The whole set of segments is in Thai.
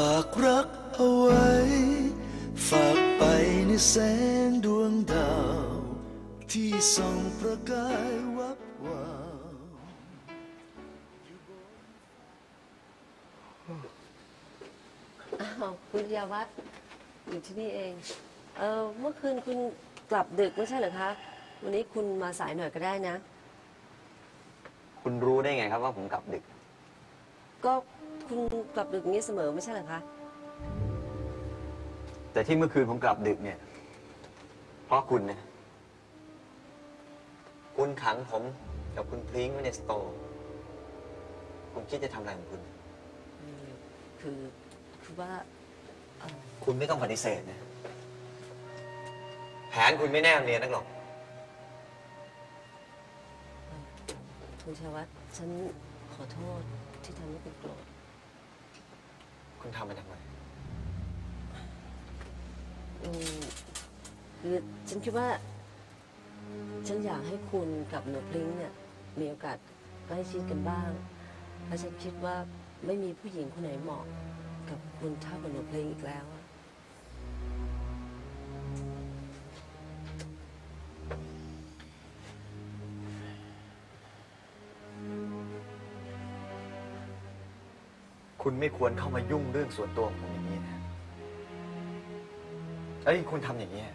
ฝากรักเอาไว้ ฝากไปในแสงดวงดาว ที่ส่องประกายวับวาวอ้าวคุณยาวัฒน์อยู่ที่นี่เอง เออเมื่อคืนคุณกลับดึกไม่ใช่เหรอคะ วันนี้คุณมาสายหน่อยก็ได้นะ คุณรู้ได้ไงครับว่าผมกลับดึก ก็คุณกลับดึกอย่างนี้เสมอไม่ใช่เหรอคะ แต่ที่เมื่อคืนผมกลับดึกเนี่ย เพราะคุณนะคุณขังผมกับคุณพลิงไว้ในสโตร์คุณคิดจะทำอะไรของคุณ คือคือว่าเอ่อคุณไม่ต้องปฏิเสธนะ แผนคุณไม่แน่เนียนนักหรอก คุณชาวัฒน์ฉันขอโทษ ที่ทำให้คุณโกรธ คุณทำไปทำไม อืมคือฉันคิดว่า ฉันอยากให้คุณกับหนูพลิงเนี่ย มีโอกาสใกล้ชิดกันบ้างและฉันคิดว่าไม่มีผู้หญิงคนไหนเหมาะ กับคุณเท่ากับหนูพลิงอีกแล้ว คุณไม่ควรเข้ามายุ่งเรื่องส่วนตัวของผมอย่างนี้นะเอ้ยคุณทำอย่างนี้ย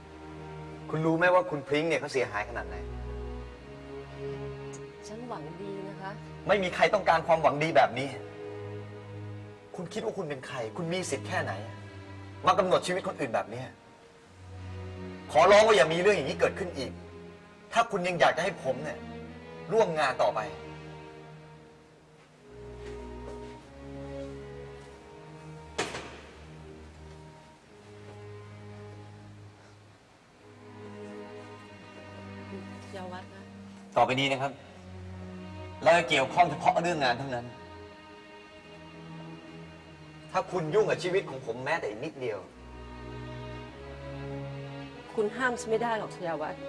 คุณรู้ไหมว่าคุณพลิงเนี่ยเขาเสียหายขนาดไหน ฉันหวังดีนะคะ ไม่มีใครต้องการความหวังดีแบบนี้ คุณคิดว่าคุณเป็นใคร คุณมีสิทธิ์แค่ไหน มากำหนดชีวิตคนอื่นแบบนี้ขอร้องว่าอย่ามีเรื่องอย่างนี้เกิดขึ้นอีก ถ้าคุณยังอยากจะให้ผมเนี่ยร่วมงานต่อไป วัดนะ ต่อไปนี้นะครับ เราจะเกี่ยวข้องเฉพาะเรื่องงานเท่านั้น ถ้าคุณยุ่งกับชีวิตของผมแม้แต่นิดเดียว คุณห้ามฉันไม่ได้หรอกชยาวัฒน์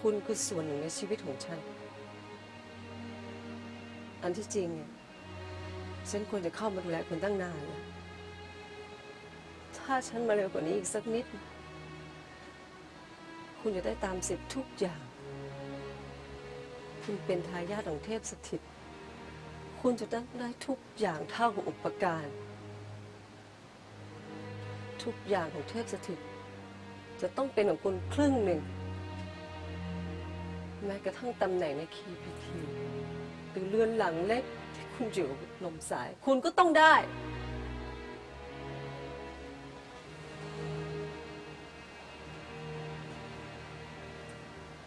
คุณคือส่วนหนึ่งในชีวิตของฉัน อันที่จริงเนี่ยฉันควรจะเข้ามาดูแลคุณตั้งนานแล้วถ้าฉันมาเร็วกว่านี้อีกสักนิด คุณจะได้ตามสิทธิ์ทุกอย่าง คุณเป็นทายาทของเทพสถิต คุณจะต้องได้ทุกอย่างเท่ากับอุปการ ทุกอย่างของเทพสถิต จะต้องเป็นของคุณครึ่งหนึ่ง แม้กระทั่งตำแหน่งในคีพีทีหรือเรือนหลังเล็กที่คุณอยู่ลมสาย คุณก็ต้องได้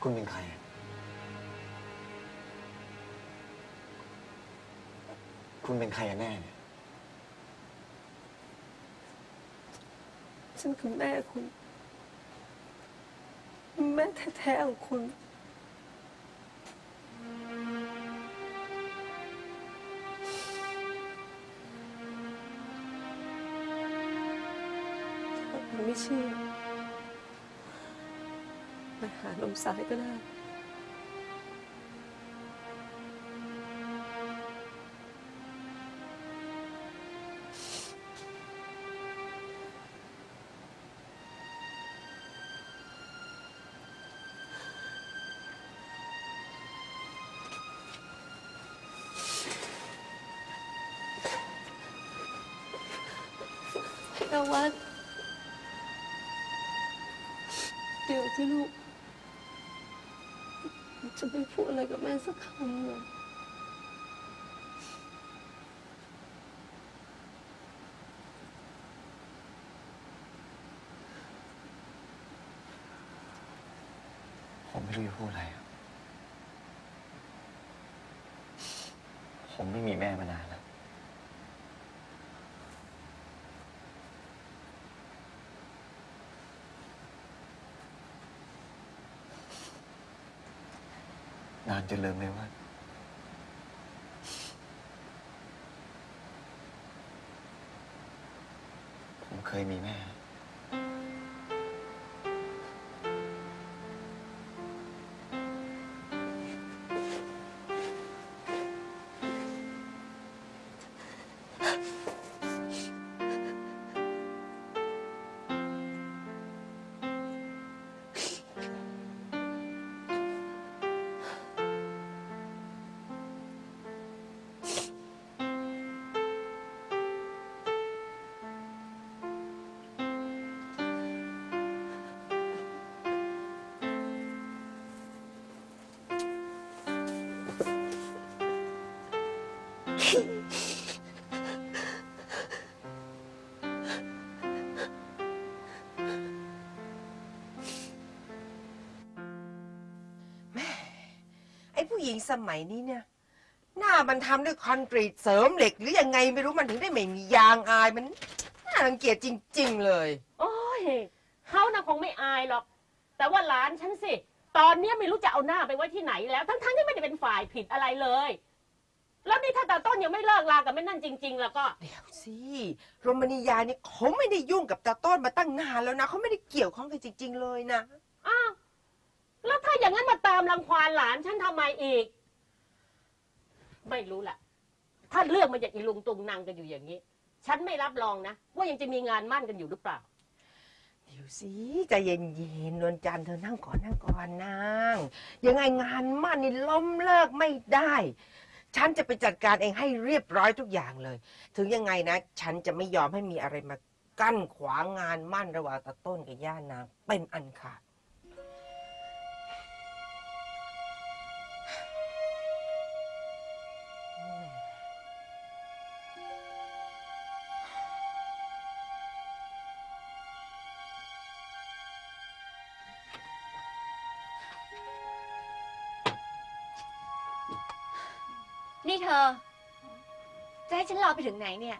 คุณเป็นใคร คุณเป็นใครกันแน่เนี่ย ฉันคือแม่คุณ แม่แท้ๆของคุณถ้าคุณไม่เชื่อ ไปหาลมสายก็ได้แต่ว่าเดี๋ยวที่ลูก จะไม่พูดอะไรกับแม่สักคำเลยผมไม่รู้จะพูดอะไร ผมไม่มีแม่มานาน นานจนลืมเลยว่า ผมเคยมีแม่ ผู้หญิงสมัยนี้เนี่ย หน้ามันทำด้วยคอนกรีตเสริมเหล็ก หรือยังไงไม่รู้มันถึงได้ไม่มียางอายมันน่ารังเกียจจริง ๆ เลย โอ้ยเขาน่ะคงไม่อายหรอก แต่ว่าหลานฉันสิ ตอนเนี้ยไม่รู้จะเอาหน้าไปไว้ที่ไหนแล้ว ทั้งๆที่ไม่ได้เป็นฝ่ายผิดอะไรเลย แล้วนี่ถ้าตาต้นยังไม่เลิกลากับแม่นั่นจริง ๆ แล้วก็ เดี๋ยวสิโรมานิยานี่เขาไม่ได้ยุ่งกับตาต้นมาตั้งนานแล้วนะเขาไม่ได้เกี่ยวข้องกันจริง ๆ เลยนะ อย่างนั้นมาตามรังควานหลานฉันทำไมอีก ไม่รู้แหละถ้าเรื่องมันจากอีลุงตุงนางกันอยู่อย่างนี้ ฉันไม่รับรองนะ ว่ายังจะมีงานมั่นกันอยู่หรือเปล่า เดี๋ยวสิใจเย็นๆนวลจันทร์เธอนั่งก่อนนั่งก่อนนางยังไงงานมั่นนี่ล้มเลิกไม่ได้ ฉันจะไปจัดการเองให้เรียบร้อยทุกอย่างเลย ถึงยังไงนะ ฉันจะไม่ยอมให้มีอะไรมากั้นขวางงานมั่นระหว่างตาต้นกับย่านางเป็นอันขาด นี่เธอ จะให้ฉันรอไปถึงไหนเนี่ย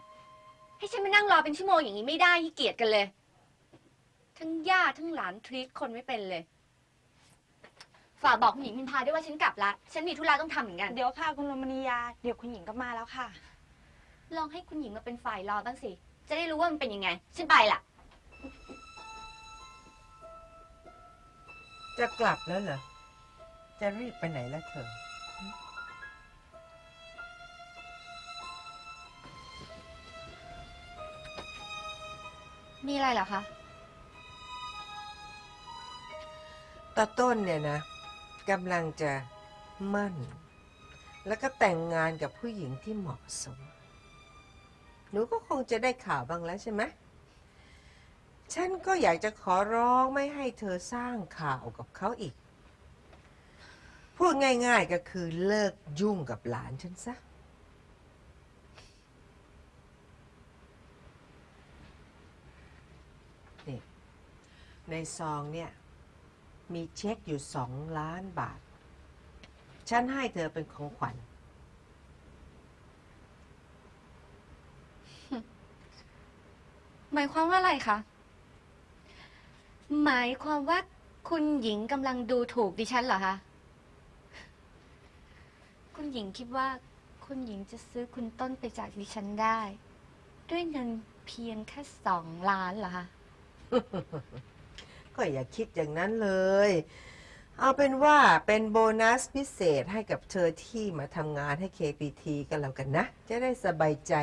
ให้ฉันมานั่งรอเป็นชั่วโมงอย่างนี้ไม่ได้ขี้เกียจกันเลย ทั้งย่าทั้งหลานทรีตคนไม่เป็นเลย ฝากบอกคุณหญิงพิมพาด้วยว่าฉันกลับละ ฉันมีธุระต้องทำเหมือนกัน เดี๋ยวค่ะคุณรมณียา เดี๋ยวคุณหญิงก็มาแล้วค่ะ ลองให้คุณหญิงมาเป็นฝ่ายรอบ้างสิ จะได้รู้ว่ามันเป็นยังไง ฉันไปละจะกลับแล้วเหรอ จะรีบไปไหนแล้วเธอ มีอะไรเหรอคะตาต้นเนี่ยนะกำลังจะมั่น แล้วก็แต่งงานกับผู้หญิงที่เหมาะสม หนูก็คงจะได้ข่าวบ้างแล้วใช่ไหมฉันก็อยากจะขอร้องไม่ให้เธอสร้างข่าวกับเขาอีก พูดง่ายๆก็คือเลิกยุ่งกับหลานฉันซะ ในซองเนี่ยมีเช็คอยู่สองล้านบาท ฉันให้เธอเป็นของขวัญ หมายความว่าอะไรคะ หมายความว่าคุณหญิงกำลังดูถูกดิฉันเหรอคะ คุณหญิงคิดว่าคุณหญิงจะซื้อคุณต้นไปจากดิฉันได้ ด้วยเงินเพียงแค่สองล้านเหรอคะ ก็อย่าคิดอย่างนั้นเลย เอาเป็นว่าเป็นโบนัสพิเศษให้กับเธอที่มาทำงานให้ KPT กันแล้วกันนะ จะได้สบายใจ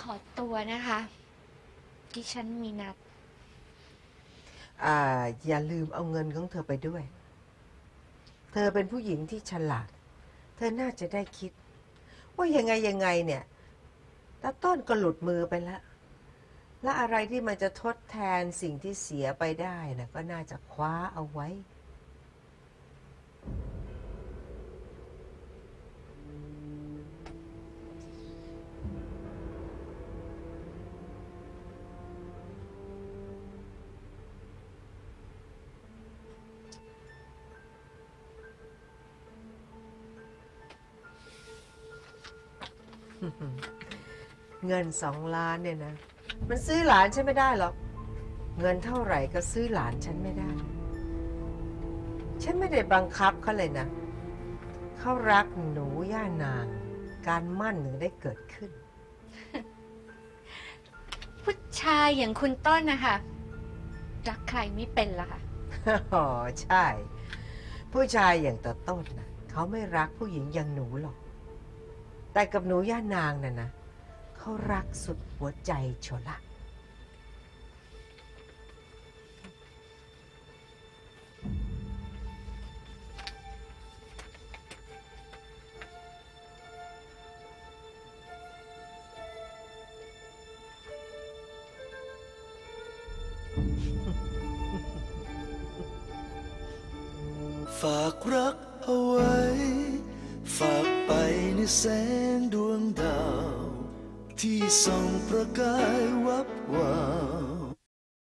ขอตัวนะคะดิฉันมีนัด อ่า อย่าลืมเอาเงินของเธอไปด้วย เธอเป็นผู้หญิงที่ฉลาด เธอน่าจะได้คิด ว่ายังไงยังไงเนี่ย ตาต้นก็หลุดมือไปแล้ว และอะไรที่มันจะทดแทนสิ่งที่เสียไปได้นะก็น่าจะคว้าเอาไว้ เงินสองล้านเนี่ยนะ มันซื้อหลานฉันไม่ได้หรอก เงินเท่าไหร่ก็ซื้อหลานฉันไม่ได้ ฉันไม่ได้บังคับเขาเลยนะ เขารักหนูย่านาง การมั่นหนึ่งได้เกิดขึ้น ผู้ชายอย่างคุณต้นนะคะรักใครไม่เป็นละค่ะ อ๋อใช่ ผู้ชายอย่างตาต้นนะเขาไม่รักผู้หญิงอย่างหนูหรอก แต่กับหนูย่านางน่ะนะ เขารักสุดหัวใจโชละฝฝากรักเอาไว้ ฝากไปในแสงดวงดาว ที่ส่องประกายวับวาว